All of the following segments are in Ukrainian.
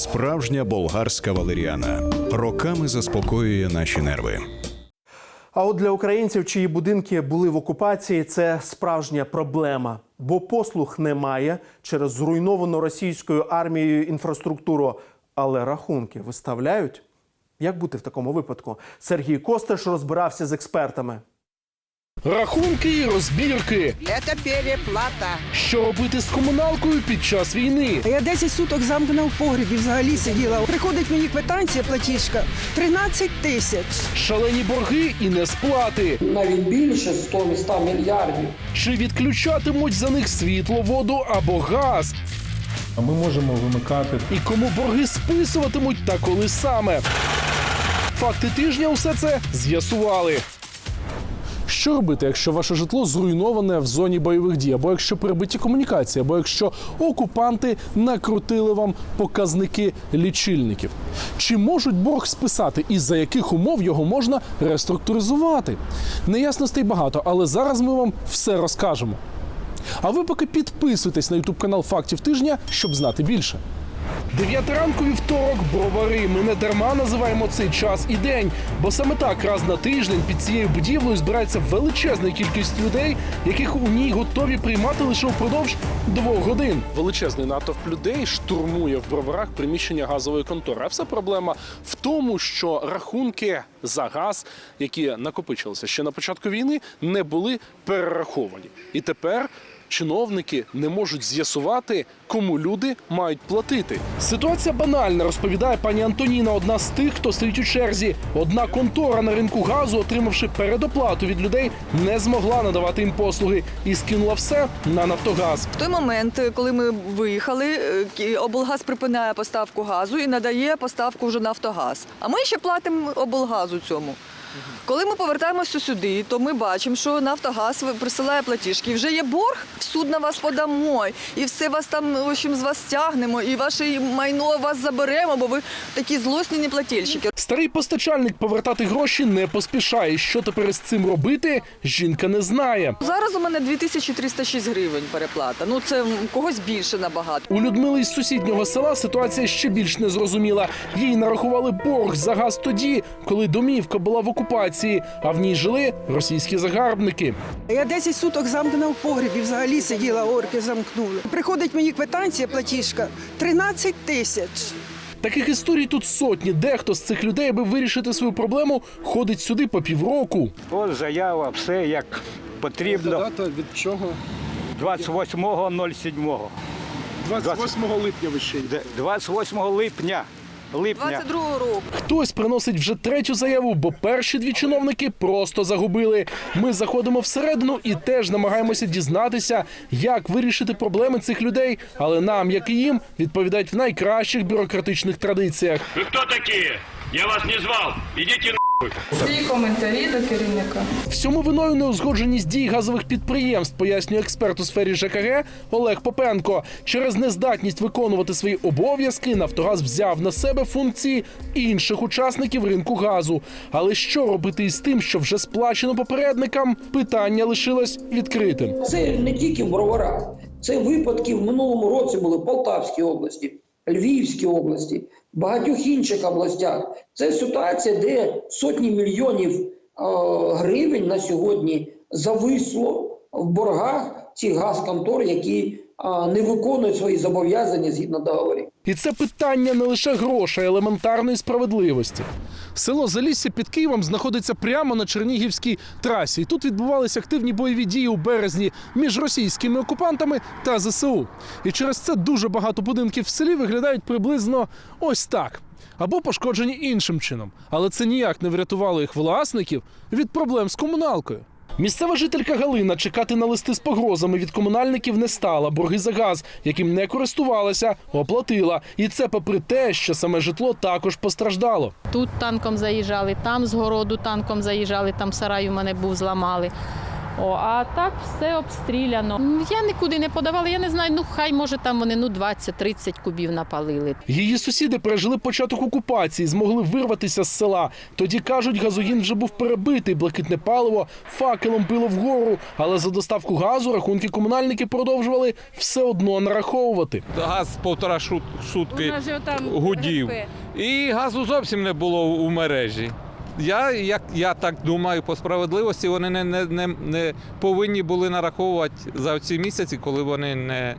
справжня болгарська валеріана. Роками заспокоює наші нерви. А от для українців, чиї будинки були в окупації, це справжня проблема, бо послуг немає через зруйновану російською армією інфраструктуру. Але рахунки виставляють. Як бути в такому випадку? Сергій Костеш розбирався з експертами. Рахунки і розбірки. Это переплата. Що робити з комуналкою під час війни? Я 10 суток замкнена в погребі взагалі сиділа. Приходить мені квитанція, платіжка 13 тисяч. Шалені борги і несплати. навіть більше 100 мільярдів. Чи відключатимуть за них світло, воду або газ? А Ми можемо вимикати І кому борги списуватимуть та коли саме? Факти тижня усе це з'ясували. Що робити, якщо ваше житло зруйноване в зоні бойових дій, або якщо перебиті комунікації, або якщо окупанти накрутили вам показники лічильників? Чи можуть борг списати і за яких умов його можна реструктуризувати? Неясностей багато, але зараз ми вам все розкажемо. А ви поки підписуйтесь на ютуб канал Фактів тижня, щоб знати більше. Дев'ятий ранку вівторок, бровари. Ми не дарма називаємо цей час і день, бо саме так раз на тиждень під цією будівлею збирається величезна кількість людей, яких у ній готові приймати лише впродовж двох годин. Величезний натовп людей штурмує в броварах приміщення газової контори. А вся проблема в тому, що рахунки за газ, які накопичилися ще на початку війни, не були перераховані. І тепер чиновники не можуть з'ясувати, кому люди мають платити. Ситуація банальна, розповідає пані Антоніна, одна з тих, хто стоїть у черзі. Одна контора на ринку газу, отримавши передоплату від людей, не змогла надавати їм послуги і скинула все на Нафтогаз. В той момент, коли ми виїхали, е, облгаз припиняє поставку газу і надає поставку вже Нафтогаз. А ми ще платимо облгазу цьому. Коли ми повертаємося сюди, то ми бачимо, що Нафтогаз присилає платіжки. Вже є борг, в суд на вас подамо, і все вас там в общем, з вас стягнемо, і ваше майно вас заберемо, бо ви такі злосні неплательщики. Старий постачальник повертати гроші не поспішає. Що тепер з цим робити? Жінка не знає. Зараз у мене 2306 гривень переплата. Ну це когось більше набагато. У Людмили із сусіднього села ситуація ще більш незрозуміла. Їй нарахували борг за газ тоді, коли домівка була в окупації, а в ній жили російські загарбники. Я 10 суток замкнена в погребі взагалі сиділа, орки замкнули. Приходить мені квитанція, платіжка 13 тисяч. Таких історій тут сотні. Дехто з цих людей, аби вирішити свою проблему, ходить сюди по півроку. Ось заява, все як потрібно. від чого? 28.07. 28 липня ви ще Де- 28 липня. Липня. 22 року. Хтось приносить вже третю заяву, бо перші дві чиновники просто загубили. Ми заходимо всередину і теж намагаємося дізнатися, як вирішити проблеми цих людей. Але нам, як і їм, відповідають в найкращих бюрократичних традиціях. Ви хто такі? Я вас не звав. Идите Всі коментарі до керівника. Всьому виною неузгодженість дій газових підприємств, пояснює експерт у сфері ЖКГ Олег Попенко. Через нездатність виконувати свої обов'язки Нафтогаз взяв на себе функції інших учасників ринку газу. Але що робити із тим, що вже сплачено попередникам? Питання лишилось відкритим. Це не тільки в броварах. Це випадки в минулому році були в Полтавській області, Львівській області, багатьох інших областях. Це ситуація, де сотні мільйонів е, гривень на сьогодні зависло в боргах цих газконтор, які е, не виконують свої зобов'язання згідно договорів. І це питання не лише грошей, а елементарної справедливості. Село Залісся під Києвом знаходиться прямо на Чернігівській трасі. І тут відбувалися активні бойові дії у березні між російськими окупантами та ЗСУ. І через це дуже багато будинків в селі виглядають приблизно ось так. Або пошкоджені іншим чином. Але це ніяк не врятувало їх власників від проблем з комуналкою. Місцева жителька Галина чекати на листи з погрозами від комунальників не стала. Борги за газ, яким не користувалася, оплатила. І це попри те, що саме житло також постраждало. Тут танком заїжджали, там з городу танком заїжджали, там сарай у мене був, зламали. О, а так все обстріляно. Ну, Я нікуди не подавала, я не знаю, ну хай може там вони ну 20-30 кубів напалили. Її сусіди пережили початок окупації, змогли вирватися з села. Тоді кажуть, газогін вже був перебитий, блакитне паливо факелом пило вгору. Але за доставку газу рахунки комунальники продовжували все одно нараховувати. Газ півтора шут- сутки гудів. І газу зовсім не було у мережі. Я, як, я так думаю, по справедливості вони не, не, не, не повинні були нараховувати за ці місяці, коли вони не,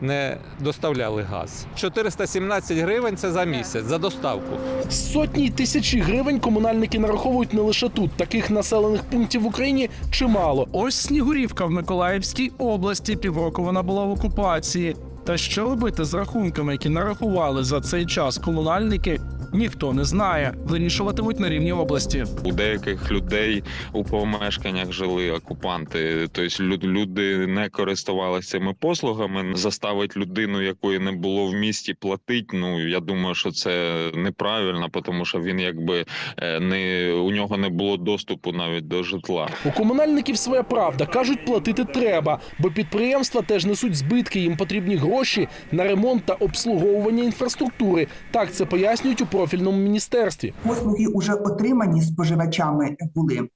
не доставляли газ. 417 гривень це за місяць, за доставку. Сотні й тисячі гривень комунальники нараховують не лише тут. Таких населених пунктів в Україні чимало. Ось Снігурівка в Миколаївській області. Півроку вона була в окупації. Та що робити з рахунками, які нарахували за цей час комунальники, ніхто не знає. Вирішуватимуть на рівні області. У деяких людей у помешканнях жили окупанти. Тобто люд- люди не користувалися цими послугами. Заставить людину, якої не було в місті, платить. Ну я думаю, що це неправильно, тому що він якби е, не у нього не було доступу навіть до житла. У комунальників своя правда кажуть, платити треба, бо підприємства теж несуть збитки. Їм потрібні гроші на ремонт та обслуговування інфраструктури. Так це пояснюють у профільному міністерстві. Послуги вже отримані споживачами були.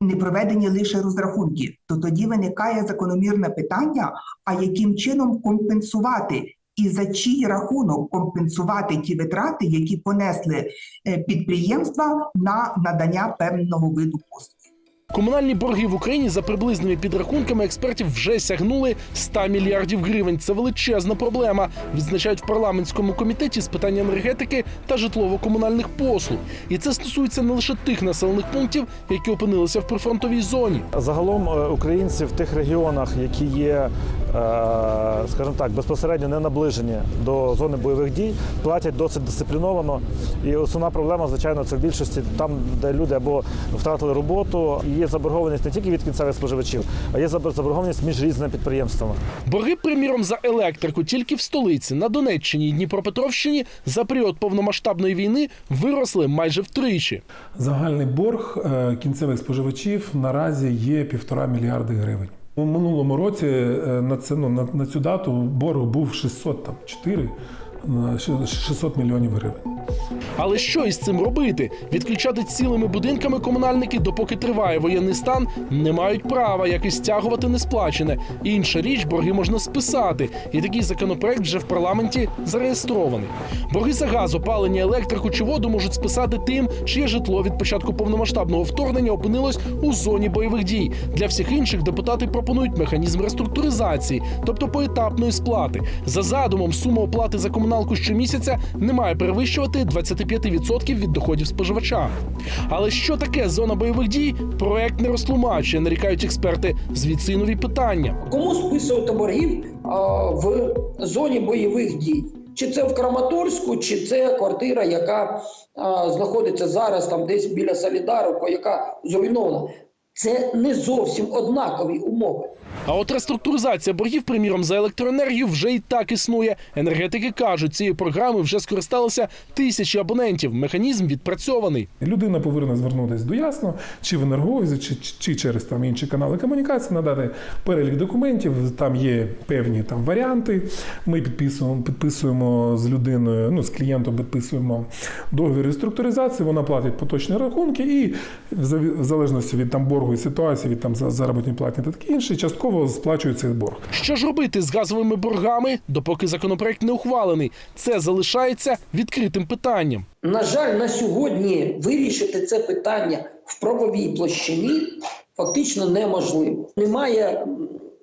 Не проведені лише розрахунки, то тоді виникає закономірне питання: а яким чином компенсувати і за чий рахунок компенсувати ті витрати, які понесли е, підприємства на надання певного виду послуг. Комунальні борги в Україні за приблизними підрахунками експертів вже сягнули 100 мільярдів гривень. Це величезна проблема. Відзначають в парламентському комітеті з питань енергетики та житлово-комунальних послуг. І це стосується не лише тих населених пунктів, які опинилися в прифронтовій зоні. Загалом е, українці в тих регіонах, які є, скажімо так, безпосередньо не наближені до зони бойових дій, платять досить дисципліновано. І основна проблема, звичайно, це в більшості там, де люди або втратили роботу. І є заборгованість не тільки від кінцевих споживачів, а є забор- заборгованість між різними підприємствами. Борги, приміром, за електрику тільки в столиці на Донеччині і Дніпропетровщині за період повномасштабної війни виросли майже втричі. Загальний борг е, кінцевих споживачів наразі є півтора мільярди гривень. У минулому році е, на, це, ну, на, на цю дату борг був 604 на 600 мільйонів гривень. Але що із цим робити? Відключати цілими будинками комунальники, допоки триває воєнний стан, не мають права, як і стягувати несплачене. Інша річ, борги можна списати, і такий законопроект вже в парламенті зареєстрований. Борги за газ, опалення, електрику чи воду можуть списати тим, чиє житло від початку повномасштабного вторгнення опинилось у зоні бойових дій. Для всіх інших депутати пропонують механізм реструктуризації, тобто поетапної сплати. За задумом, сума оплати за комуналку щомісяця не має перевищувати 25% від доходів споживача. Але що таке зона бойових дій? Проект не розтлумачує, нарікають експерти. Звідси нові питання. Кому списувати боргів а, в зоні бойових дій? Чи це в Краматорську, чи це квартира, яка а, знаходиться зараз там десь біля Солідарівки, яка зруйнована? Це не зовсім однакові умови. А от реструктуризація боргів, приміром, за електроенергію вже і так існує. Енергетики кажуть, цією програмою вже скористалися тисячі абонентів. Механізм відпрацьований. Людина повинна звернутися до ясно, чи в енергоузі, чи, чи через там інші канали комунікації, надати перелік документів. Там є певні там варіанти. Ми підписуємо, підписуємо з людиною, ну з клієнтом підписуємо договір реструктуризації. Вона платить поточні рахунки, і в в залежності від там боргу і ситуації, від там за- заробітної платні та таке інше, частково сплачує цей борг. Що ж робити з газовими боргами, допоки законопроект не ухвалений? Це залишається відкритим питанням. На жаль, на сьогодні вирішити це питання в правовій площині фактично неможливо. Немає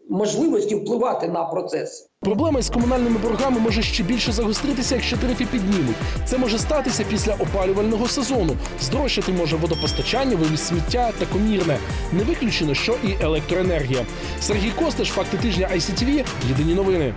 можливості впливати на процес. Проблема із комунальними боргами може ще більше загостритися, якщо тарифи піднімуть. Це може статися після опалювального сезону. Здорожчати може водопостачання, вивіз сміття та комірне. Не виключено, що і електроенергія. Сергій Костиш, факти тижня ICTV, Єдині новини.